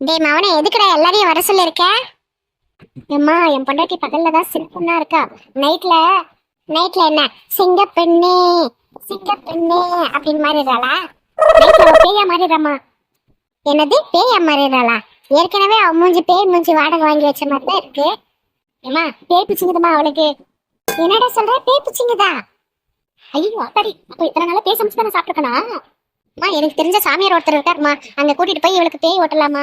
டேய் மவனே எதுக்குடா எல்லாரையும் வர சொல்லிருக்க? அம்மா என் பொண்டாட்டி பகல்ல தான் சிரிப்புன்னா இருக்கா? நைட்ல நைட்ல என்ன? சிங்க பெண்ணே சிங்க பெண்ணே அப்படின்னு மாறிடுறாளா? நைட்ல பேயா மாறிடுறாமா என்னது? பேயா மாறிடுறாளா? ஏற்கனவே அவன் மூஞ்சி பேய் மூஞ்சி வாடகை வாங்கி வச்ச மாதிரி தான் இருக்கு. ஏமா பேய் பிச்சுங்குதுமா அவளுக்கு. என்னடா சொல்ற? பேய் பிச்சுங்குதா? ஐயோ அப்படி அப்ப இத்தனை நாளா பேச முடிச்சு தானே சாப்பிட்டுக்கணும் அம்மா எனக்கு தெரிஞ்ச சாமியார் ஒருத்தர் இருக்காருமா அங்க கூட்டிட்டு போய் இவளுக்கு பேய் ஓட்டலாமா?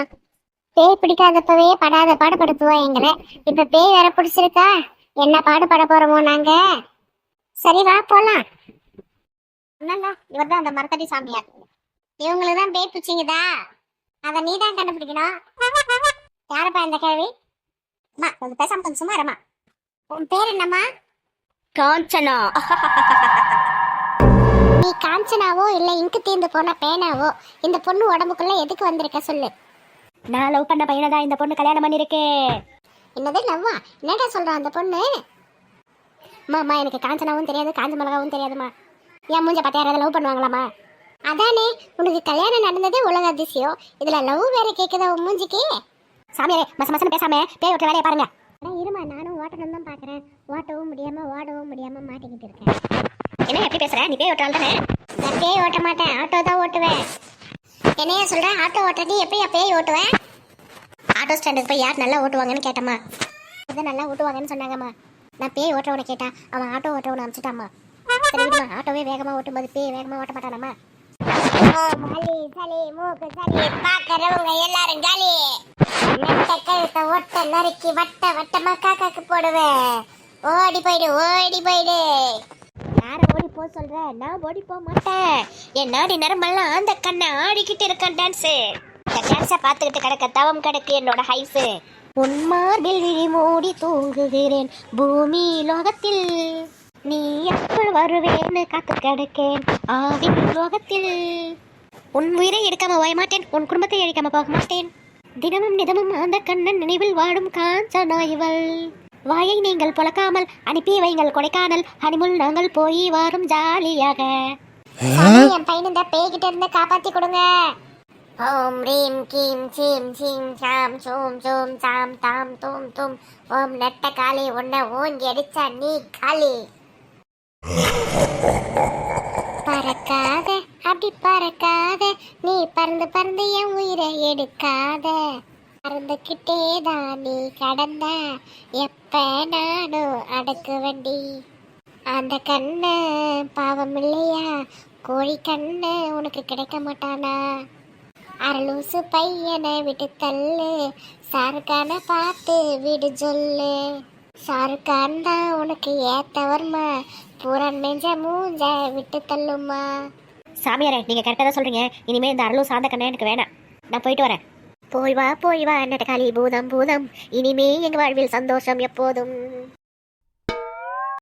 பேய் பிடிக்காதப்பவே படாத பாடுபடுத்துவா எங்களை. இப்ப பேய் வேற பிடிச்சிருக்கா? என்ன பாடுபட போறோமோ நாங்க? சரி வா போலாம். என்னல்ல இவர் தான் அந்த மரத்தடி சாமியார். இவங்களுக்கு தான் பேய் பிடிச்சிங்கதா அத நீ தான் கண்டுபிடிக்கணும். யாரப்பா இந்த கேள்வி? அம்மா கொஞ்சம் பேசாம கொஞ்சம் சும்மா இருமா உன் பேர் என்னம்மா? காஞ்சனா. நீ காஞ்சனாவோ இல்ல இங்கு தீர்ந்து போன பேனாவோ இந்த பொண்ணு உடம்புக்குள்ள எதுக்கு வந்திருக்க சொல்லு. நான் லவ் பண்ண பையனை தான் இந்த பொண்ணு கல்யாணம் பண்ணிருக்கு என்னது லவ்வா என்னடா சொல்றான் அந்த பொண்ணு? அம்மா எனக்கு காஞ்சனாவும் தெரியாது காஞ்ச மிளகாவும் தெரியாதும்மா என் மூஞ்ச பார்த்து யாராவது லவ் பண்ணுவாங்களாம்மா அதானே உனக்கு கல்யாணம் நடந்ததே உலக அதிசயம். இதுல லவ் வேற கேக்குதா உன் மூஞ்சிக்கு? சாமியாரே மச மசன்னு பேசாம பேய் ஓட்டுற வேலையை பாருங்க. இருமா நானும் ஓட்டணும் தான் பாக்குறேன் ஓட்டவும் முடியாம ஓடவும் முடியாம மாட்டிக்கிட்டு இருக்கேன். என்ன எப்படி பேசுற? நீ பேய் ஓட்டுறாள் தானே? நான் பேய் ஓட்ட மாட்டேன் ஆட்டோ தான் ஓட்டுவேன். என்னைய சொல்கிறேன் ஆட்டோ ஓட்டுறது எப்படி பேய் ஓட்டுவேன் ஆட்டோ ஸ்டாண்டுக்கு போய் யார் நல்லா ஓட்டுவாங்கன்னு கேட்டம்மா. இதை நல்லா ஓட்டுவாங்கன்னு சொன்னாங்கம்மா. நான் பேய் ஓட்டுறவனை கேட்டேன் அவன் ஆட்டோ ஓட்டுறவனை அனுப்பிச்சிட்டாம்மா. சரி விடுமா ஆட்டோவே வேகமாக ஓட்டும்போது பேய் வேகமாக ஓட்ட மாட்டானாமா சளி சளி மூக்கு சளி பாக்குறவங்க எல்லாரும் காலி நெட்ட கழுத்த ஒட்ட நறுக்கி வட்ட வட்டமா காக்காக்கு போடுவேன் ஓடி போயிடு ஓடி போயிடு. போக சொல்ற? நான் ஓடி போக மாட்டேன். என் நாடி நரம்பெல்லாம் அந்த கண்ணை ஆடிக்கிட்டு இருக்கேன் டான்ஸு இந்த டான்ஸை பார்த்துக்கிட்டு கிடக்க தவம் கிடக்கு என்னோட ஹைஸு உன் மார்பில் விழி மூடி தூங்குகிறேன் பூமி லோகத்தில். நீ எப்போ வருவேன்னு காத்து கிடக்கேன் ஆவி லோகத்தில். உன் உயிரை எடுக்காம போய மாட்டேன் உன் குடும்பத்தை எடுக்காம போக மாட்டேன். தினமும் நிதமும் அந்த கண்ணன் நினைவில் வாடும் காஞ்சனா இவள் வாயை நீங்கள் புழக்காமல் அனுப்பி வைங்கள் கொடைக்கானல். ஹனிமுல் நாங்கள் போய் வாரும் ஜாலியாக. என் பையன் இந்த பேய்கிட்ட இருந்து காப்பாத்தி கொடுங்க. ஓம் ரீம் கீம் சீம் சீம் சாம் சோம் சோம் சாம் தாம் தூம் தும். ஓம் நெட்ட காளி உன்னை ஓங்கி அடிச்சா நீ காளி. பறக்காத அப்படி பறக்காத. நீ பறந்து பறந்து என் உயிரை எடுக்காத. பறந்துக்கிட்டே தான் நீ கடந்த. பேனானோ நானும் அடக்கு வண்டி. அந்த கண்ணு பாவம் இல்லையா கோழி கண்ணு உனக்கு கிடைக்க மாட்டானா? அரலூசு பையனை விட்டு தள்ளு. சாருக்கான பார்த்து விடு சொல்லு. சாருக்கான் தான் உனக்கு ஏத்தவர்மா? பூரன் மெஞ்ச மூஞ்ச விட்டு தள்ளுமா? சாமியாரே நீங்க கரெக்டாக தான் சொல்றீங்க. இனிமே இந்த அரலும் சாந்த கண்ணே எனக்கு வேணாம். நான் போயிட்டு வரேன். போய் வா போய் வா நெட்டக்காளி பூதம் பூதம். இனிமே எங்க வாழ்வில் சந்தோஷம் எப்போதும்.